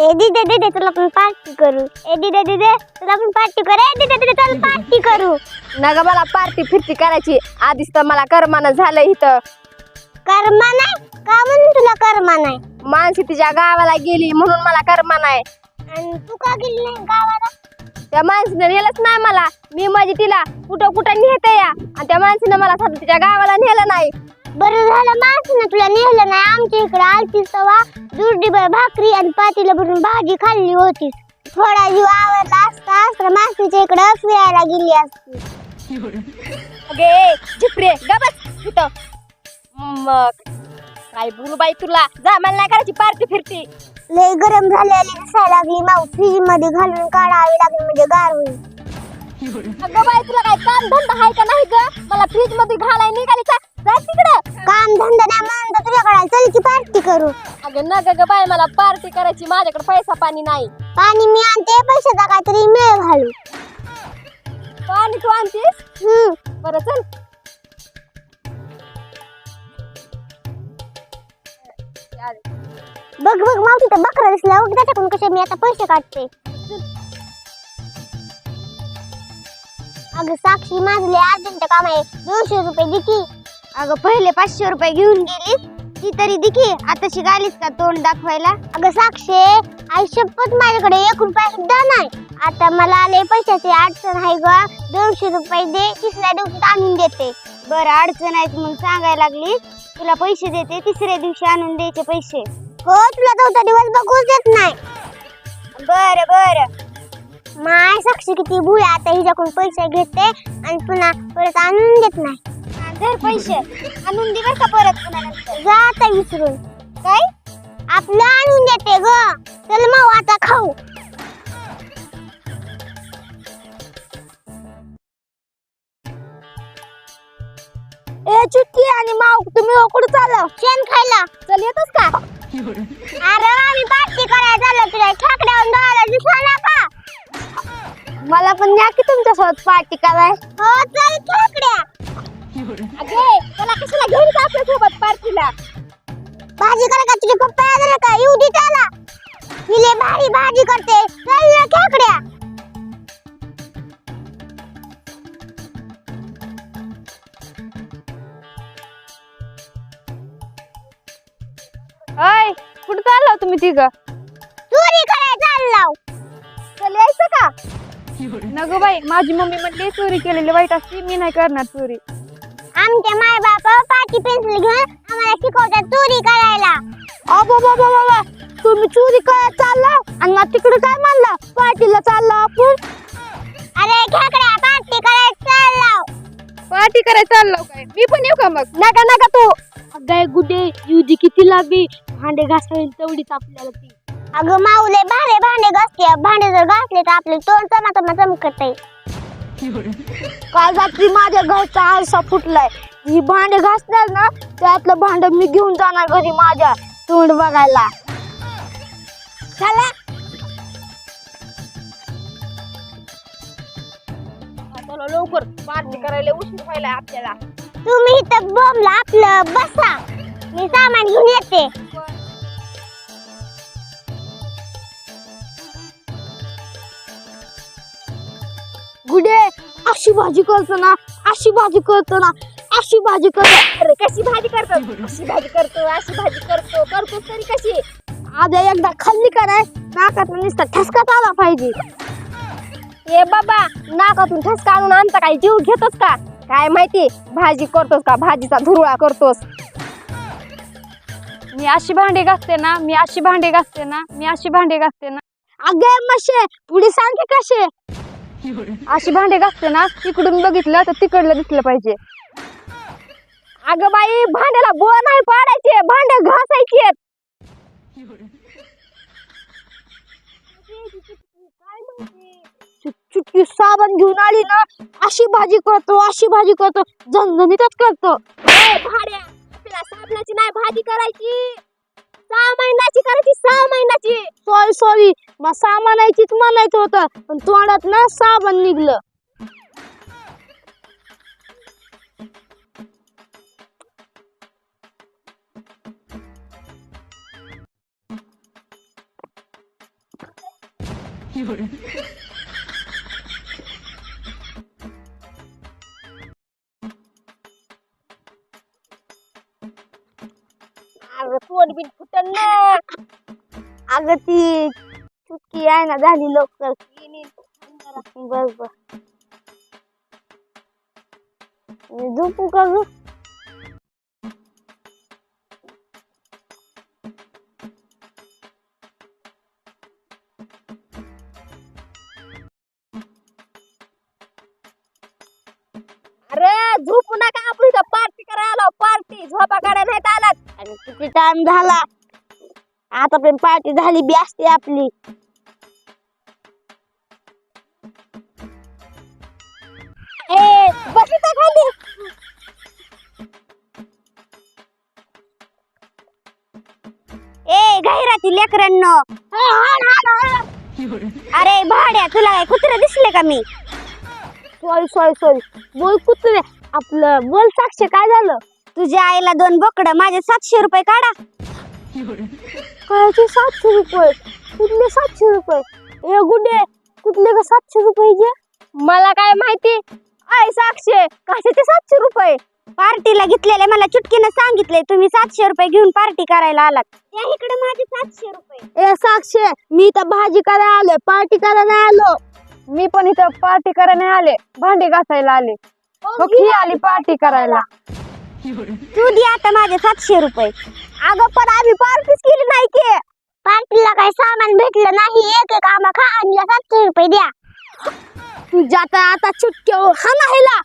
ए दिदे दिदे तुला पण पार्टी करू. ए दिदे दिदे तुला पण पार्टी करू. ए दिदे दिदे तुला पार्टी करू. ना ग मला पार्टी फिरती करायची. आधीच तर मला करमानं झालं इथं. कर्मा नाही? का म्हणून तुला कर्मा नाही? माणसी तिच्या गावाला गेली म्हणून मला कर्मा नाही. आणि तू का गेली नाही गावाला? त्या माणसीनं नेलंच नाही मला. मी माझी तिला कुठं कुठं नेते या. आणि त्या माणसीनं मला साधं तिच्या गावाला नेलं नाही. बरं झालं माणसानं तुला नेलं नाही. आमच्या इकडे आलतीस तेव्हा दुर्डीभर भाकरी आणि पातीला भरून भाजी खाल्ली होती. थोडा जीव आवडला असता असता माणसाच्या इकडं फिरायला गेली असती. अगे झिपरे ग बस इथं. मग काय बोलू बाई तुला? जा मला नाही करायची पार्टी फिरती. लय गरम झालेली दिसायला लागली. माऊ फ्रीजमध्ये घालून काढावी लागली म्हणजे गार होईल अगं बाई तुला काय काम धंदा आहे का नाही ग? मला फ्रीजमध्ये घालाय निघाली का? जा तिकडं. काम धंदा नाही म्हणून तर तुझ्याकडे चल की पार्टी करू. अगं न ग बाई मला पार्टी करायची. माझ्याकडे पैसा पाणी नाही. पाणी मी आणते पैशाचा काहीतरी मेळ घालू. पाणी तू आणतीस? हम्म. बरं चल. बघ बघ माऊ तिथं बकरा दिसला. बघ त्याच्याकडून कसे मी आता पैसे काढते. अगं साक्षी माझले अर्जंट काम आहे. दोनशे रुपये दिकी अगं पहिले पाचशे रुपये घेऊन गेली. ती तरी दिखी आता शिकालीस का तोंड दाखवायला? अगं साक्षी आई शपथ माझ्याकडे एक रुपया सुद्धा नाही. आता मला आले पैशाची अडचण आहे ग. दोनशे रुपये दे तिसऱ्या दिवशी आणून देते. बरं अडचण आहे मग सांगायला लागली. तुला पैसे देते तिसऱ्या दिवशी आणून द्यायचे पैसे. हो तुला चौथा दिवस बघूच देत नाही. बर बर. माय साक्षी किती भूळ आता हिच्याकडून पैसे घेते आणि पुन्हा परत आणून देत नाही. धर पैसे आणून दे बरं का परत पुन्हा जा आता विसरून. काय? आपलं आणून देते ग. चल मग आता खाऊ. ए चुटकी आणि माव तुम्ही ओकडू चालला शेण खायला. चल येतोस का? अरे आम्ही पार्टी करायला चाललो तुला. ठाकड्यावर दहाला दिसला ना का मला पण न्या की तुमच्यासोबत पार्टी कराय हो चल ठाकड्या. अगे कशाला घेऊन आपल्यासोबत पार्टीला? भाजी करा का तुझे पप्पा आले का? येऊ दे त्याला. हिले भारी भाजी करते. खेकड्या. कुठं चालला तुम्ही तिघ? चोरी करायला चाललाव चल यायचं का? नको बाई माझी मम्मी म्हटली चोरी केलेली वाईट असते मी नाही करणार चोरी. आमचे माय बाप पाटी पेन्सिल घेऊन आम्हाला शिकवतात चोरी करायला. अबो बाबा बाबा तुम्ही चोरी काय चालला आणि मग तिकडे काय म्हणला? पार्टीला चालला आपण. अरे खेकड्या पार्टी करायला चाललाव. पार्टी करायला चाललो काय? मी पण येऊ का मग? नका नका तू. गाय गुडे युजी किती लागली भांडे घासायला तेवढीच आपल्याला ती. अगं माऊले भारे भांडे घासते. भांडे जर घासले तर आपले तोंड चमा चमा चमकत काल रात्री माझ्या घरचा आरसा फुटलाय. ही भांडे घासणार ना त्यातलं भांड मी घेऊन जाणार घरी माझ्या तोंड बघायला. चला. चला लवकर पार्टी करायला उशीर व्हायला आपल्याला. तुम्ही इथं बोंबला आपलं बसा. मी सामान घेऊन येते. गुडे. अशी भाजी करतो ना अशी भाजी करतो ना अशी भाजी करतो. अरे कशी भाजी करतो? अशी भाजी करतो अशी भाजी करतो करतो तरी कशी? आज एकदा खाल्ली का नाही नाकातून नुसता ठसकाच आला पाहिजे. ए बाबा नाकातून ठसका आणून आणता काय जीव घेतोस का? काय माहिती भाजी करतोस का? भाजीचा धुरळा करतोस. मी अशी भांडे घासते ना मी अशी भांडे घासते ना मी अशी भांडे घासते ना. अगे मशे पुढे सांग कसे अशी भांडे घासते ना तिकडून बघितलं तर तिकडलं दिसलं पाहिजे. अगं बाई भांड्याला बोळ नाही पाडायचे भांडे घासायचे चुटकी साबण घेऊन आली ना अशी भाजी करतो अशी भाजी करतो झणझणीतच करतो. भाड्या आपल्याला साबणाची नाही भाजी करायची. सहा महिन्याची करायची सहा महिन्याची? सॉरी सॉरी मग सहा महिन्याचीच म्हणायचं होतं. पण तोंडात ना साबण निघलं. you तोंड बीट फुटल. ना अगं ती चुकी आहे ना झाली लवकर. बस बस. मी झोपू का ग? अरे झोपू नका आपण इथं पार्टी करायला पार्टी झोपा काढायला नाही आलात. आणि किती टाइम झाला? आता पण पार्टी झाली बी असते आपली. ए बस खाली. ए घाईराती लेकरांनो. अरे भाड्या तुला काय कुत्र दिसले का मी? सॉरी सॉरी सॉरी बोल कुत्रे. आपलं बोल साक्ष काय झालं? तुझ्या आईला दोन बोकड माझे सातशे रुपये काढा. कायचे सातशे रुपये. कुठले सातशे रुपये? ए गुडे कुठले का सातशे रुपये मला काय माहिती? आय साक्षे कशाचे सातशे रुपये? पार्टीला घेतलेले मला चुटकीनं सांगितले तुम्ही सातशे रुपये घेऊन पार्टी करायला आलात. इकडे माझे सातशे रुपये. ए साक्षे मी इथं भाजी करायला आले पार्टी करायला नाही आलो. मी पण इथं पार्टी करायला आले भांडे घासायला आले. आली पार्टी करायला. तू दे आता माझे सातशे रुपये. अगं पण आम्ही पार्टीच केली नाही की. पार्टीला काही सामान भेटलं नाही. एक एक आंबा खा आणि सातशे रुपये द्या. तुझ्या तर आता चुटक्या हा नाहीला